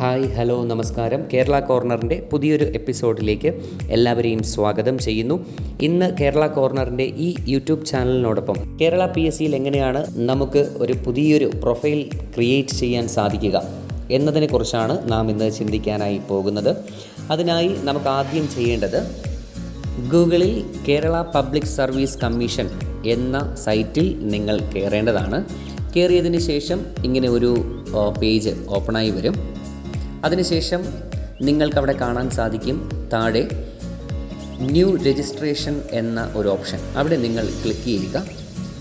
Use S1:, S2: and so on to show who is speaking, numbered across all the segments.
S1: Hi hello നമസ്കാരം. കേരള കോർണറിന്റെ പുതിയൊരു എപ്പിസോഡിലേക്ക് എല്ലാവരെയും സ്വാഗതം ചെയ്യുന്നു. ഇന്ന് കേരള കോർണറിന്റെ ഈ യൂട്യൂബ് ചാനലിനോടൊപ്പം കേരള പി എസ് സിയിൽ എങ്ങനെയാണ് നമുക്ക് ഒരു പുതിയൊരു പ്രൊഫൈൽ ക്രിയേറ്റ് ചെയ്യാൻ സാധിക്കുക എന്നതിനെക്കുറിച്ചാണ് നാം ഇന്ന് ചിന്തിക്കാനായി പോകുന്നത്. അതിനായി നമുക്ക് ആദ്യം ചെയ്യേണ്ടത് ഗൂഗിളിൽ കേരള പബ്ലിക് സർവീസ് കമ്മീഷൻ എന്ന സൈറ്റിൽ നിങ്ങൾ കയറേണ്ടതാണ്. കയറിയതിന് ശേഷം ഇങ്ങനെ ഒരു പേജ് ഓപ്പണായി വരും. അതിനുശേഷം നിങ്ങൾക്കവിടെ കാണാൻ സാധിക്കും താഴെ ന്യൂ രജിസ്ട്രേഷൻ എന്ന ഒരു ഓപ്ഷൻ. അവിടെ നിങ്ങൾ ക്ലിക്ക് ചെയ്യുക.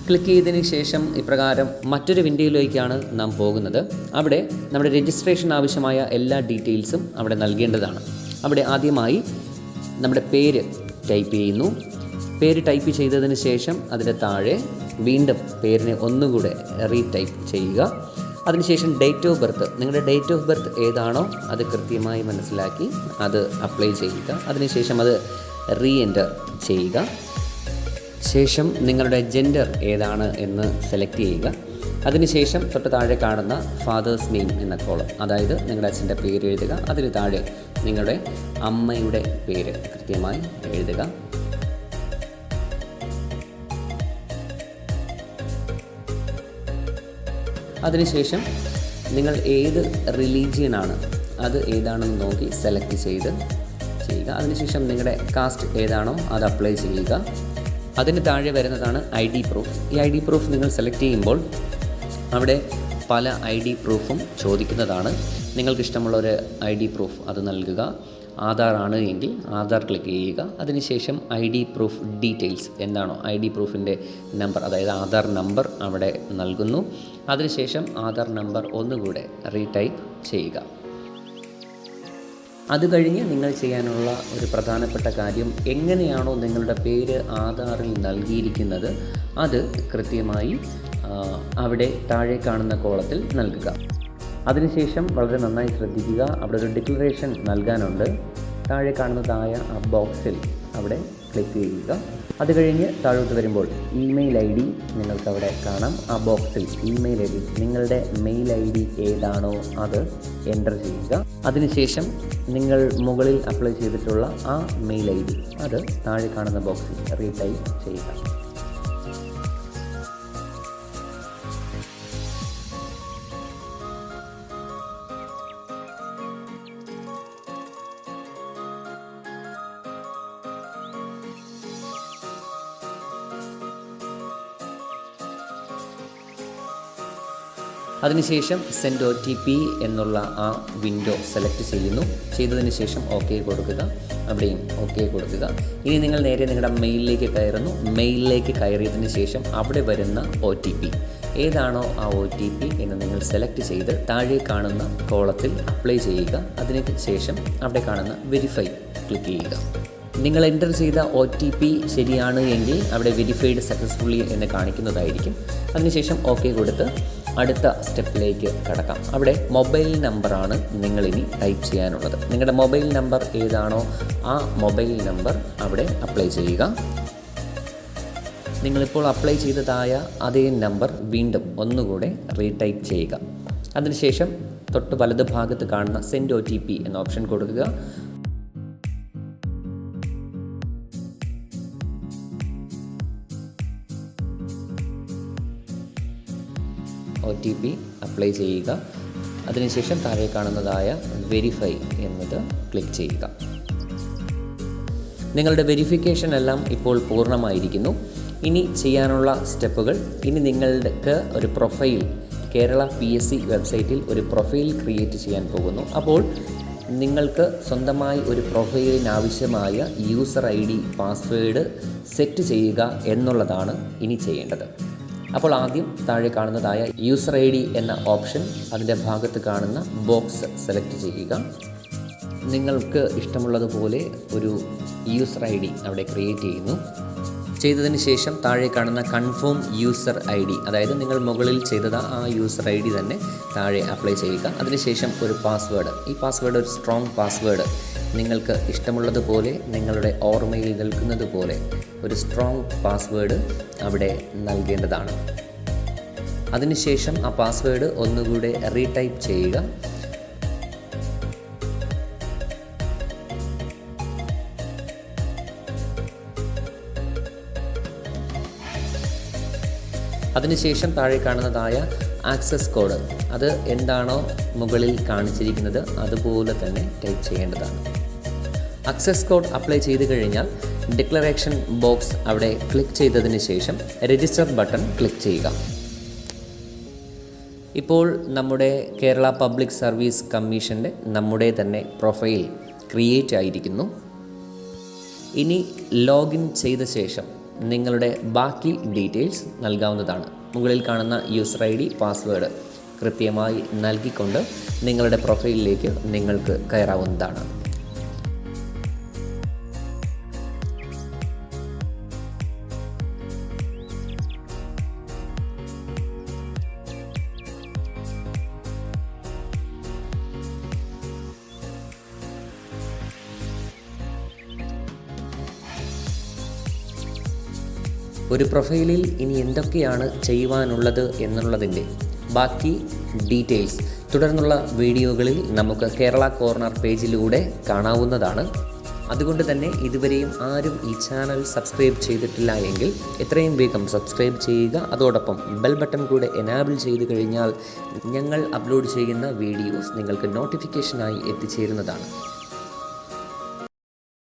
S1: ക്ലിക്ക് ചെയ്തതിന് ശേഷം ഇപ്രകാരം മറ്റൊരു വിൻഡോയിലേക്കാണ് നാം പോകുന്നത്. അവിടെ നമ്മുടെ രജിസ്ട്രേഷൻ ആവശ്യമായ എല്ലാ ഡീറ്റെയിൽസും അവിടെ നൽകേണ്ടതാണ്. അവിടെ ആദ്യമായി നമ്മുടെ പേര് ടൈപ്പ് ചെയ്യുന്നു. പേര് ടൈപ്പ് ചെയ്തതിന് ശേഷം അതിന്റെ താഴെ വീണ്ടും പേരിനെ ഒന്നുകൂടെ റീടൈപ്പ് ചെയ്യുക. അതിനുശേഷം ഡേറ്റ് ഓഫ് ബർത്ത് നിങ്ങളുടെ ഡേറ്റ് ഓഫ് ബർത്ത് ഏതാണോ അത് കൃത്യമായി മനസ്സിലാക്കി അത് അപ്ലൈ ചെയ്യുക. അതിനുശേഷം അത് റീ എന്റർ ചെയ്യുക. ശേഷം നിങ്ങളുടെ ജെൻഡർ ഏതാണ് എന്ന് സെലക്ട് ചെയ്യുക. അതിനുശേഷം തൊട്ട് താഴെ കാണുന്ന ഫാദേഴ്സ് നെയിം എന്ന കോളം അതായത് നിങ്ങളുടെ അച്ഛന്റെ പേര് എഴുതുക. അതിന് താഴെ നിങ്ങളുടെ അമ്മയുടെ പേര് കൃത്യമായി എഴുതുക. അതിനുശേഷം നിങ്ങൾ ഏത് റിലീജിയനാണ് അത് ഏതാണെന്ന് നോക്കി സെലക്ട് ചെയ്ത് ചെയ്യുക. അതിനുശേഷം നിങ്ങളുടെ കാസ്റ്റ് ഏതാണോ അത് അപ്ലൈ ചെയ്യുക. അതിന് താഴെ വരുന്നതാണ് ഐ ഡി പ്രൂഫ്. ഈ ഐ ഡി പ്രൂഫ് നിങ്ങൾ സെലക്ട് ചെയ്യുമ്പോൾ അവിടെ പല ഐ ഡി പ്രൂഫും ചോദിക്കുന്നതാണ്. നിങ്ങൾക്ക് ഇഷ്ടമുള്ള ഒരു ഐ ഡി പ്രൂഫ് അത് നൽകുക. ആധാർ ആണ് എങ്കിൽ ആധാർ ക്ലിക്ക് ചെയ്യുക. അതിനുശേഷം ഐ ഡി പ്രൂഫ് ഡീറ്റെയിൽസ് എന്താണോ? ഐ ഡി പ്രൂഫിന്റെ നമ്പർ അതായത് ആധാർ നമ്പർ അവിടെ നൽകുന്നു. അതിനുശേഷം ആധാർ നമ്പർ ഒന്നുകൂടെ റീടൈപ്പ് ചെയ്യുക. അത് കഴിഞ്ഞ് നിങ്ങൾ ചെയ്യാനുള്ള ഒരു പ്രധാനപ്പെട്ട കാര്യം എങ്ങനെയാണോ നിങ്ങളുടെ പേര് ആധാറിൽ നൽകിയിരിക്കുന്നത് അത് കൃത്യമായി അവിടെ താഴെ കാണുന്ന കോളത്തിൽ നൽകുക. അതിനുശേഷം വളരെ നന്നായി ശ്രദ്ധിക്കുക. അവിടെ ഒരു ഡിക്ലറേഷൻ നൽകാനുണ്ട്. താഴെ കാണുന്നതായ ആ ബോക്സിൽ അവിടെ ക്ലിക്ക് ചെയ്യുക. അത് കഴിഞ്ഞ് താഴോട്ട് വരുമ്പോൾ ഇമെയിൽ ഐ ഡി നിങ്ങൾക്കവിടെ കാണാം. ആ ബോക്സിൽ ഇമെയിൽ ഐ ഡി നിങ്ങളുടെ മെയിൽ ഐ ഡി ഏതാണോ അത് എന്റർ ചെയ്യുക. അതിനുശേഷം നിങ്ങൾ മുകളിൽ അപ്ലൈ ചെയ്തിട്ടുള്ള ആ മെയിൽ ഐ ഡി അത് താഴെ കാണുന്ന ബോക്സിൽ റീടൈപ്പ് ചെയ്യുക. അതിനുശേഷം സെൻഡ് ഒ ടി പി എന്നുള്ള ആ വിൻഡോ സെലക്ട് ചെയ്യുന്നു. ചെയ്തതിന് ശേഷം ഓക്കെ കൊടുക്കുക. അവിടെയും ഓക്കെ കൊടുക്കുക. ഇനി നിങ്ങൾ നേരെ നിങ്ങളുടെ മെയിലിലേക്ക് കയറുന്നു. മെയിലിലേക്ക് കയറിയതിന് ശേഷം അവിടെ വരുന്ന ഒ ടി പി ഏതാണോ ആ ഒ ടി പി എന്ന് നിങ്ങൾ സെലക്ട് ചെയ്ത് താഴെ കാണുന്ന കോളത്തിൽ അപ്ലൈ ചെയ്യുക. അതിന് ശേഷം അവിടെ കാണുന്ന വെരിഫൈ ക്ലിക്ക് ചെയ്യുക. നിങ്ങൾ എന്റർ ചെയ്ത ഒ ടി പി ശരിയാണ് എങ്കിൽ അവിടെ വെരിഫൈഡ് സക്സസ്ഫുള്ളി എന്ന് കാണിക്കുന്നതായിരിക്കും. അതിനുശേഷം ഓക്കെ കൊടുത്ത് അടുത്ത സ്റ്റെപ്പിലേക്ക് കടക്കാം. അവിടെ മൊബൈൽ നമ്പറാണ് നിങ്ങളിനി ടൈപ്പ് ചെയ്യാനുള്ളത്. നിങ്ങളുടെ മൊബൈൽ നമ്പർ ഏതാണോ ആ മൊബൈൽ നമ്പർ അവിടെ അപ്ലൈ ചെയ്യുക. നിങ്ങളിപ്പോൾ അപ്ലൈ ചെയ്തതായ അതേ നമ്പർ വീണ്ടും ഒന്നുകൂടെ റീടൈപ്പ് ചെയ്യുക. അതിനുശേഷം തൊട്ട് വലതുഭാഗത്ത് കാണുന്ന സെൻഡ് ഒ ടി പി എന്ന ഓപ്ഷൻ കൊടുക്കുക. ഒ ടി പി അപ്ലൈ ചെയ്യുക. അതിനുശേഷം താഴെ കാണുന്നതായ വെരിഫൈ എന്നത് ക്ലിക്ക് ചെയ്യുക. നിങ്ങളുടെ വെരിഫിക്കേഷൻ എല്ലാം ഇപ്പോൾ പൂർണമായിരിക്കുന്നു. ഇനി ചെയ്യാനുള്ള സ്റ്റെപ്പുകൾ. ഇനി നിങ്ങൾക്ക് ഒരു profile Kerala P S C വെബ്സൈറ്റിൽ ഒരു പ്രൊഫൈൽ ക്രിയേറ്റ് ചെയ്യാൻ പോകുന്നു. അപ്പോൾ നിങ്ങൾക്ക് സ്വന്തമായി ഒരു പ്രൊഫൈലിന് ആവശ്യമായ user I D password set ചെയ്യുക എന്നുള്ളതാണ് ഇനി ചെയ്യേണ്ടത്. അപ്പോൾ ആദ്യം താഴെ കാണുന്നതായ യൂസർ ഐ ഡി എന്ന ഓപ്ഷൻ അതിന്റെ ഭാഗത്ത് കാണുന്ന ബോക്സ് സെലക്ട് ചെയ്യുക. നിങ്ങൾക്ക് ഇഷ്ടമുള്ളതുപോലെ ഒരു യൂസർ ഐ ഡി അവിടെ ക്രിയേറ്റ് ചെയ്യുന്നു. ചെയ്തതിന് ശേഷം താഴെ കാണുന്ന കൺഫേം യൂസർ ഐ ഡി അതായത് നിങ്ങൾ മുകളിൽ ചെയ്തത് ആ യൂസർ ഐ ഡി തന്നെ താഴെ അപ്ലൈ ചെയ്യുക. അതിനുശേഷം ഒരു പാസ്വേഡ് ഈ പാസ്വേഡ് ഒരു സ്ട്രോങ് പാസ്വേഡ് നിങ്ങൾക്ക് ഇഷ്ടമുള്ളതുപോലെ നിങ്ങളുടെ ഓർമ്മയിൽ നിൽക്കുന്നത് പോലെ ഒരു സ്ട്രോങ് പാസ്വേഡ് അവിടെ നൽകേണ്ടതാണ്. അതിനുശേഷം ആ പാസ്വേഡ് ഒന്നുകൂടെ റീടൈപ്പ് ചെയ്യുക. അതിനുശേഷം താഴെ കാണുന്നതായ ആക്സസ് കോഡ് അത് എന്താണോ മുകളിൽ കാണിച്ചിരിക്കുന്നത് അതുപോലെ തന്നെ ടൈപ്പ് ചെയ്യേണ്ടതാണ്. അക്സസ് കോഡ് അപ്ലൈ ചെയ്ത് കഴിഞ്ഞാൽ ഡിക്ലറേഷൻ ബോക്സ് അവിടെ ക്ലിക്ക് ചെയ്തതിന് ശേഷം രജിസ്റ്റർ ബട്ടൺ ക്ലിക്ക് ചെയ്യുക. ഇപ്പോൾ നമ്മുടെ കേരള പബ്ലിക് സർവീസ് കമ്മീഷന്റെ നമ്മുടെ തന്നെ പ്രൊഫൈൽ ക്രിയേറ്റ് ആയിരിക്കുന്നു. ഇനി ലോഗിൻ ചെയ്ത ശേഷം നിങ്ങളുടെ ബാക്കി ഡീറ്റെയിൽസ് നൽകാവുന്നതാണ്. മുകളിൽ കാണുന്ന യൂസർ ഐ ഡി പാസ്വേഡ് കൃത്യമായി നൽകിക്കൊണ്ട് നിങ്ങളുടെ പ്രൊഫൈലിലേക്ക് നിങ്ങൾക്ക് കയറാവുന്നതാണ്. ഒരു പ്രൊഫൈലിൽ ഇനി എന്തൊക്കെയാണ് ചെയ്യുവാനുള്ളത് എന്നുള്ളതിന്റെ ബാക്കി ഡീറ്റെയിൽസ്. തുടർന്നുള്ള വീഡിയോകളിൽ നമുക്ക് കേരള കോർണർ പേജിലൂടെ കാണാവുന്നതാണ്. അതുകൊണ്ട് തന്നെ ഇതുവരെയും ആരും ഈ ചാനൽ സബ്സ്ക്രൈബ് ചെയ്തിട്ടില്ല എങ്കിൽ എത്രയും വേഗം സബ്സ്ക്രൈബ് ചെയ്യുക. അതോടൊപ്പം ബെൽ ബട്ടൺ കൂടെ എനാബിൾ ചെയ്ത് കഴിഞ്ഞാൽ ഞങ്ങൾ അപ്ലോഡ് ചെയ്യുന്ന വീഡിയോസ് നിങ്ങൾക്ക് നോട്ടിഫിക്കേഷനായി എത്തിച്ചേരുന്നതാണ്.